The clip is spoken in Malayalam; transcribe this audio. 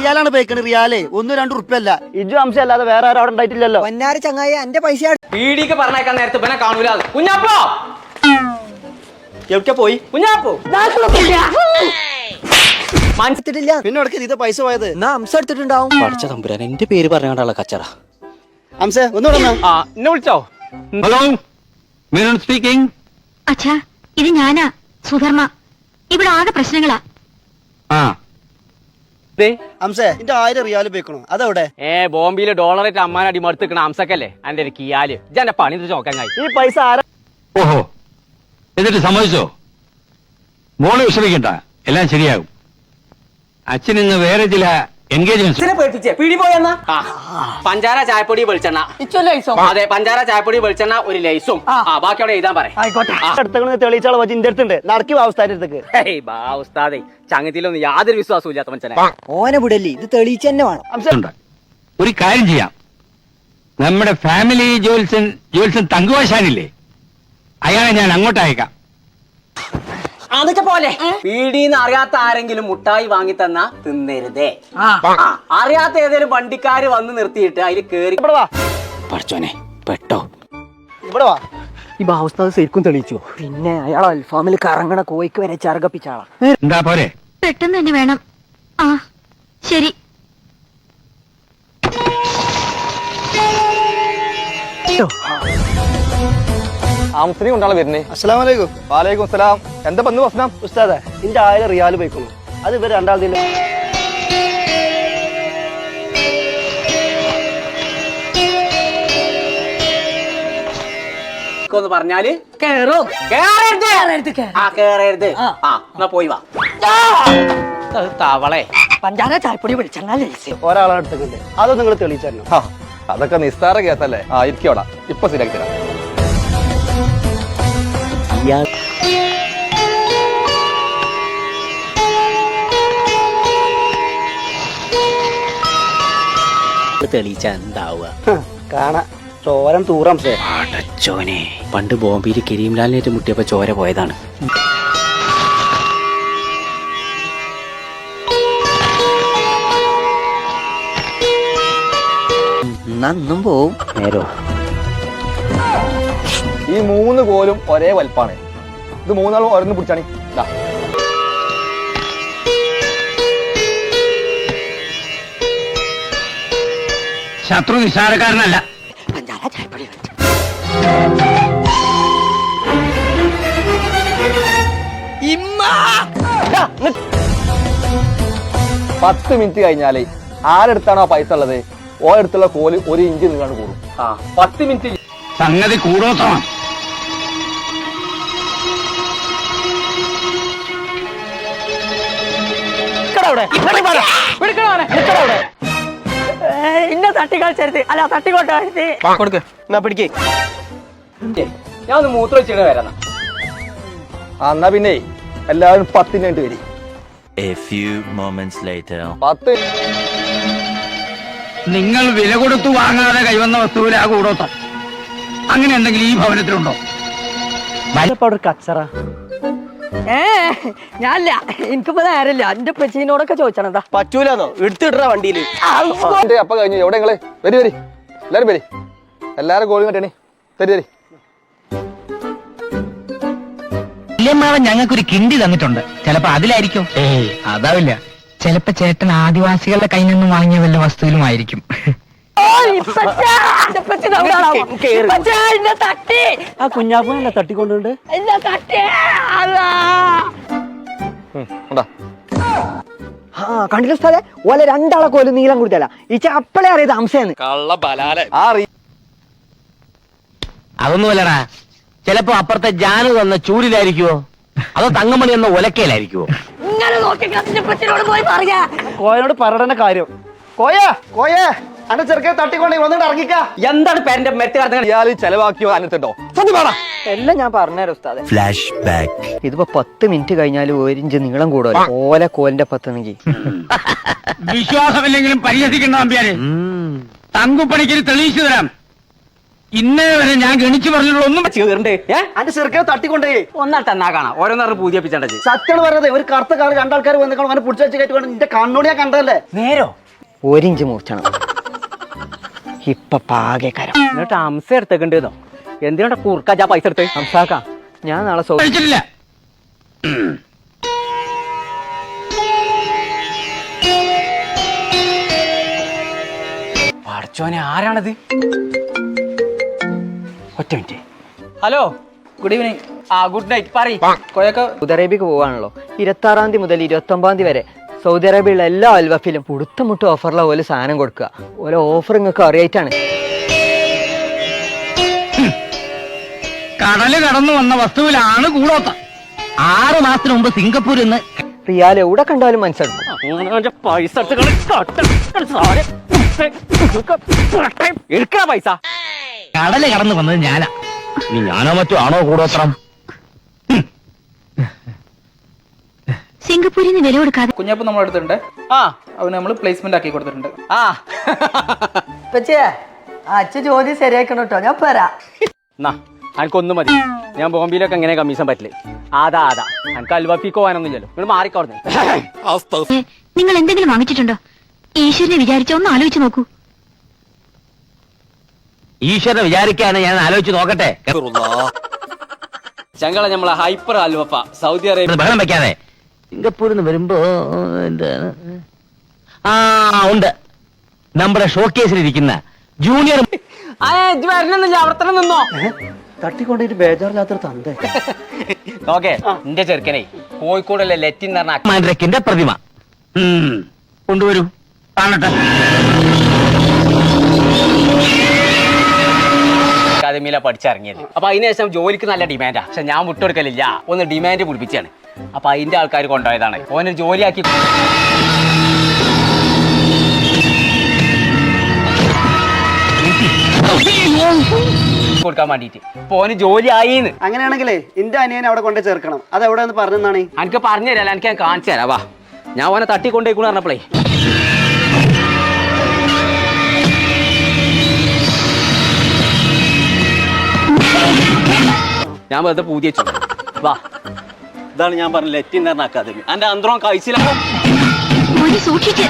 റിയാലാണ് പേക്കണ് റിയാലേ? ഒന്നും രണ്ടു ഉറുപ്പല്ല ഇജു അംശം അല്ലാതെ വേറെ ആരും അവിടെ ഉണ്ടായിട്ടില്ലല്ലോ. പൊന്നാര ചങ്ങായി എന്റെ പൈസ പീടിക്ക് പറഞ്ഞേക്കാൻ നേരത്തെ ഇവനെ കാണൂല. കുഞ്ഞാപ്പോ? എവിടെ പോയി? കുഞ്ഞാപ്പോ? മനസ്സിട്ടില്ല പിന്നെ ഇടയ്ക്ക് ഇത് പൈസ പോയത്? എന്നാ അംശം എടുത്തിട്ടുണ്ടാവും. പഠിച്ച തമ്പുരാൻ എന്റെ പേര് പറഞ്ഞാണ്ടുള്ള കച്ചറ. അംസേ ഒന്ന്. ആ എന്നെ വിളിച്ചോ? ഹലോ സ്പീക്കിംഗ് അച്ഛാ ഇത് ഞാനാ സുധർമ്മ. ഇവിടെ ആകെ പ്രശ്നങ്ങളാ. ആ. അംശേ എന്റെ ആയിരം റിയാൽ പേക്കണോ അതെവിടെ? ഏ ബോംബെയിലെ ഡോളറേറ്റ് അമ്മാൻ അടി മടുത്തിക്കണ അംസക്കല്ലേ? എന്റെ ഒരു കിയാൽ. ഇജന്റെ പണി ഇത് ചോക്കാങ്ങായി. ഈ പൈസ ആരാ ഓഹോ. എന്നിട്ട് സമ്മതിച്ചോ? മോളെ വിഷമിക്കണ്ട. എല്ലാം ശരിയാകും. അച്ഛൻ ഇന്ന് വേറെ ചില എൻഗേജ്മെന്റ്സ് പേടിപ്പിച്ചേ. പീടി പോയെന്നാ പഞ്ചാര ചായപ്പൊടി വെളിച്ചെണ്ണ. അതെ പഞ്ചാര ചായപ്പൊടി വെളിച്ചെണ്ണ ഒരു ലൈസും. ആ. ബാക്കി അവിടെ എഴുതാൻ പറയാം. ആയിക്കോട്ടെ. അടുത്തങ്ങൾ തെളിയിച്ചാളെ വെച്ച് ഇന്റെ അടുത്തുണ്ട്. നടക്കി അവസ്ഥാന്റെ അടുത്തേക്ക്. ഹേയ് ബാ ഉസ്താദേ. ചങ്ങത്തിലൊന്നും യാതൊരു വിശ്വാസവും ഇല്ലാത്ത മനുഷ്യനെ. ഓനെ വിടല്ലേ? ഇത് തെളിയിച്ച് തന്നെ വേണം. ഉണ്ട്. ഒരു കാര്യം ചെയ്യാം. നമ്മുടെ ഫാമിലി ജോൽസൻ ജോൽസൻ തങ്കുവാശാനില്ലേ അയാളെ ഞാൻ അങ്ങോട്ട് അയക്കാം. അതൊക്കെ പോലെ. പീടിന്ന് അറിയാത്ത ആരെങ്കിലും മുട്ടായി വാങ്ങി തന്നാ തിന്നരുതേ. ആ, അറിയാത്ത ഏതെങ്കിലും വണ്ടിക്കാര് വന്ന് നിർത്തിയിട്ട് അതിൽ കേറി ഇവിടെ വാ. പഠിച്ചോനെ പെട്ടോ. ഇവിടെ വാ. ഈ ബാവസ്ഥ ശരിക്കും തെളിയിച്ചു? പിന്നെ അയാൾ അൽഫാമിൽ കറങ്ങണ കോയിക്ക് വരെ ചർഗപ്പിച്ചാളാ എന്താ പോരെ? പെട്ടെന്ന് തന്നെ വേണം. ആ ശരി. ആംസനി കൊണ്ടാണ് വരുന്നേ. അസ്സലാമു അലൈക്കും. വാലേക്കും സലാം. എന്താ പന്ന് പ്രശ്നം? ഉസ്താദെ എന്റെ ആയിരം റിയാൽ പോയിക്കോളൂ അത് ഇവർ രണ്ടാളതില്ല ഒന്ന് പറഞ്ഞാൽ കേറരുത്. ആ കേറരുത്. ആ. എന്നാ പോയി വാ. അത് തവളെ. പഞ്ചാര ചായപ്പൊടി വിളിച്ചെണ്ണ ലൈസ് ഒരാളെ അടുത്തേക്കുണ്ട് അത് നിങ്ങൾ തെളിയിച്ചു ആ അതൊക്കെ നിസ്സാര കേസല്ലേ? ആ ഇരിക്കോടാ ഇപ്പൊ ശരിയാക്കി തരാം. തെളിയിച്ച എന്താവുക കാണാ. ചോരം തൂറംശേ അടച്ചോനെ പണ്ട് ബോംബെയിൽ കരീംലാലിനേറ്റ് മുട്ടിയപ്പോ ചോര പോയതാണ്. നന്നും പോവും. നേരോ? ഈ മൂന്ന് കോലും ഒരേ വലിപ്പാണ്. ഇത് മൂന്നാളും ഒരെന്ന് പിടിച്ചാണ്. ശത്രു നിസ്സാരക്കാരനല്ല. പഞ്ചാര ചായപ്പൊടി വിളിച്ച പത്ത് മിനിറ്റ് കഴിഞ്ഞാലേ ആരെടുത്താണോ പൈസ ഉള്ളത്? ഓ അടുത്തുള്ള കോൽ ഒരു ഇഞ്ച് നിങ്ങൾ കൂടും. ആ പത്ത് മിനിറ്റ് സംഗതി കൂടോത്രമാണ് ഇന്നെ തട്ടി കളിച്ചരുത് അല്ല തട്ടിക്കൊണ്ട കൊടുക്ക്. എന്നാ പിടിക്കേ. ഞാൻ ഒന്ന് മൂത്ര വെച്ചിട്ട് വരാം ആ എന്നാ പിന്നെ എല്ലാവരും പത്തിന് വേണ്ടി വരി. A few moments later. പത്ത്. നിങ്ങൾ വില കൊടുത്തു വാങ്ങാതെ കൈവന്ന വസ്തുവിൽ ആ കൂടോത്തം അങ്ങനെ എന്തെങ്കിലും ഈ ഭവനത്തിലുണ്ടോ? അവിടെ കച്ചറ. ഏ ഞാനില്ല. എനിക്കിപ്പോ നേരമില്ല. എന്റെ പച്ചീനോടൊക്കെ ചോദിച്ചാണെന്താ? പറ്റൂലെന്നോ? എടുത്തിട്ട വണ്ടിയിൽ. അപ്പൊ കഴിഞ്ഞു. എവിടെ നിങ്ങൾ? വരി വരി. എല്ലാരും വരി. എല്ലാരും കോലും കട്ടണി തരി തരി വല്യമ്മാവൻ ഞങ്ങൾക്കൊരു കിണ്ടി തന്നിട്ടുണ്ട്. ചിലപ്പോ അതിലായിരിക്കും. ഏയ് അതാവില്ല. ചിലപ്പോ ചേട്ടൻ ആദിവാസികളുടെ കയ്യിൽ നിന്നും വാങ്ങിയ വല്ല വസ്തുവിലും ആയിരിക്കും. തട്ടി. ആ കുഞ്ഞാപ്പനല്ല തട്ടിക്കൊണ്ടുണ്ട് ആ കണ്ടില്ല സ്ഥലേ ഓലെ രണ്ടാളെ കോലും നീളം കൊടുത്തല്ല ഈ ചപ്പളെ അറിയത് അംശയാണ് ആ റീ അതൊന്നുമല്ലടാ ചിലപ്പോ അപ്പുറത്തെ ജാനു തന്ന ചൂരിലായിരിക്കുവോ? അതോ തങ്കമണി എന്ന ഒലക്കയിലായിരിക്കുവോ? ഇങ്ങനെ നോക്കി പോയി പറയാ. കോയനോട് പറയണ കാര്യം. കോയ കോയേ. അന്റെ ചെറുക്കെ തട്ടിക്കൊണ്ടേ വന്നിട്ട് ഇറങ്ങിക്ക. എന്താണ് പേരന്റെ കടന്നു ഇയാൾ ചെലവാക്കിയോ അനത്തുണ്ടോ എല്ലാം ഞാൻ പറഞ്ഞുതരാം ഫ്ലാഷ് ബാക്ക് ഇതിപ്പോ പത്ത് മിനിറ്റ് കഴിഞ്ഞാൽ ഒരു ഇഞ്ച് നീളം കൂടുതൽ ഓല കോലിന്റെ പത്തുന്നെങ്കിൽ വിശ്വാസമില്ലെങ്കിലും പരിഹസിക്കുന്ന അമ്പ്യാരെ തങ്കുപ്പണിക്ക് തെളിയിച്ചു തരാം. ഇന്നേ വരെ ഞാൻ ഗണിച്ചു പറഞ്ഞുള്ള ഒന്നും ചേറുണ്ട് ഏ? അന്റെ ചെറുക്കനെ തട്ടിക്കൊണ്ടേ. ഒന്നാൾ തന്നാ കാണാം. ഓരോന്നറിഞ്ഞ് പൂതിയപ്പിച്ചണ്ടത് സത്യം പറഞ്ഞത് ഒരു കറുത്ത കാറ് രണ്ടാൾക്കാർ വന്നിട്ട് അവനെ പിടിച്ചു വെച്ച് കയറ്റി നിന്റെ കണ്ണോട് ഞാൻ കണ്ടതല്ലേ? നേരോ? ഒരിഞ്ച് മൂർച്ചണം ഇപ്പൊ പാകെ കരം. എന്നിട്ട് അംസ എടുത്തേക്കണ്ടോ എന്തിനാ കുറുക്കാ പൈസ എടുത്ത്? അംസാക്ക. ഞാൻ നാളെ സൗ കഴിച്ചിട്ടില്ല. പഠിച്ചോനെ ആരാണത്? ഒറ്റ മിനിറ്റ്. ഹലോ ഗുഡ് ഈവനിങ് ആ ഗുഡ് നൈറ്റ് പറ കൊയൊക്കെ സൗദി അറേബ്യക്ക് പോവാണല്ലോ. ഇരുപത്തി ആറാം തീയതി മുതൽ ഇരുപത്തി ഒമ്പതാം തീയതി വരെ സൗദി അറേബ്യയിലുള്ള എല്ലാ അൽവഫിലും പുടുത്തമുട്ട് ഓഫറിലെ പോലെ സാധനം കൊടുക്കുക. ഓരോ ഓഫർ നിങ്ങൾക്ക് അറിയായിട്ടാണ്. കടൽ കടന്നു വന്ന വസ്തുവിലാണ് കൂടോത്ത. ആറ് മാസത്തിന് മുമ്പ് സിംഗപ്പൂരിൽ നിന്ന് റിയാൽ എവിടെ കണ്ടാലും മനസ്സിലാക്കും പൈസ പൈസ. കടൽ കടന്നു വന്നത് ഞാനാ. നീ ഞാനോ മറ്റോ ആണോ കൂടോത്രം? സിംഗപ്പൂരിൽ നിന്ന് വില കൊടുക്കാതെ കുഞ്ഞപ്പം നമ്മൾ എടുത്തിട്ടുണ്ട് ആ. അവന് നമ്മൾ പ്ലേസ്മെന്റ് ആക്കി കൊടുത്തിട്ടുണ്ട്. ആ. പച്ചേ അച്ഛൻ ജോലി ശരിയാക്കണം കേട്ടോ ഞാൻ പോരാ എന്നാ എനിക്കൊന്നും മതി. ഞാൻ ബോംബെയിലൊക്കെ എങ്ങനെ കമ്മീഷൻ പറ്റില്ലേ ആദാ ആദാ. എനിക്ക് അൽവഫിക്ക് പോകാനൊന്നുമില്ലല്ലോ നിങ്ങൾ മാറിക്കോർന്നേ നിങ്ങൾ എന്തെങ്കിലും വാങ്ങിച്ചിട്ടുണ്ടോ? ഈശ്വരനെ വിചാരിച്ചോ ഒന്ന് ആലോചിച്ച് നോക്കൂ. ഈശ്വരനെ വിചാരിക്കാണ് ഞാൻ ആലോചിച്ച് നോക്കട്ടെ. ചങ്ങള നമ്മളെ ഹൈപ്പർ അൽവഫ സൗദി അറേബ്യ ബഹളം വെക്കാതെ. സിംഗപ്പൂരിൽ നിന്ന് വരുമ്പോ എന്താണ്? ആ ഉണ്ട്. നമ്മുടെ ഷോക്കേസിലിരിക്കുന്ന ജൂനിയർ വരണമെന്നില്ല അവിടെ തന്നെ നിന്നോ തട്ടിക്കൊണ്ടിട്ട് ബേജാറില്ലാത്തൊരു തന്തേ. ഓക്കെ എന്റെ ചെറുക്കനെ കോഴിക്കോടല്ലേ ലെറ്റിൻ എന്ന് പറഞ്ഞ മാൻഡ്രക്കിന്റെ പ്രതിമ. കൊണ്ടുവരൂ. കാണട്ടെ. അക്കാദമിയിലാണ് പഠിച്ചിറങ്ങിയത്. അപ്പൊ അതിനുശേഷം ജോലിക്ക് നല്ല ഡിമാൻഡാ. പക്ഷെ ഞാൻ വിട്ടുകൊടുക്കലില്ല ഒന്ന് ഡിമാൻഡ് പിടിപ്പിച്ചാണ്. അപ്പൊ അതിന്റെ ആൾക്കാർ കൊണ്ടുപോയതാണ്. ഓന് ജോലിയാക്കി കൊടുക്കാൻ വേണ്ടിട്ട് അപ്പൊ ഓന് ജോലി ആയിന്ന് അങ്ങനെയാണെങ്കിലേ എന്റെ അനിയനെ അവിടെ കൊണ്ടേ ചേർക്കണം. അത് എവിടെ നിന്ന് പറഞ്ഞെന്നാണ്? എനിക്ക് പറഞ്ഞു തരാം എനിക്ക് ഞാൻ കാണിച്ചു തരാം വാ. ഞാൻ ഓനെ തട്ടിക്കൊണ്ടേക്കൂന്ന് പറഞ്ഞപ്പോളേ. ഞാൻ വെറുതെ പൂതിയച്ചു വാ. ഇതാണ് ഞാൻ പറഞ്ഞ ലെറ്റിൻ അക്കാദമി അന്റെ അന്തരം കഴിച്ചില്ല. സൂക്ഷിച്ച്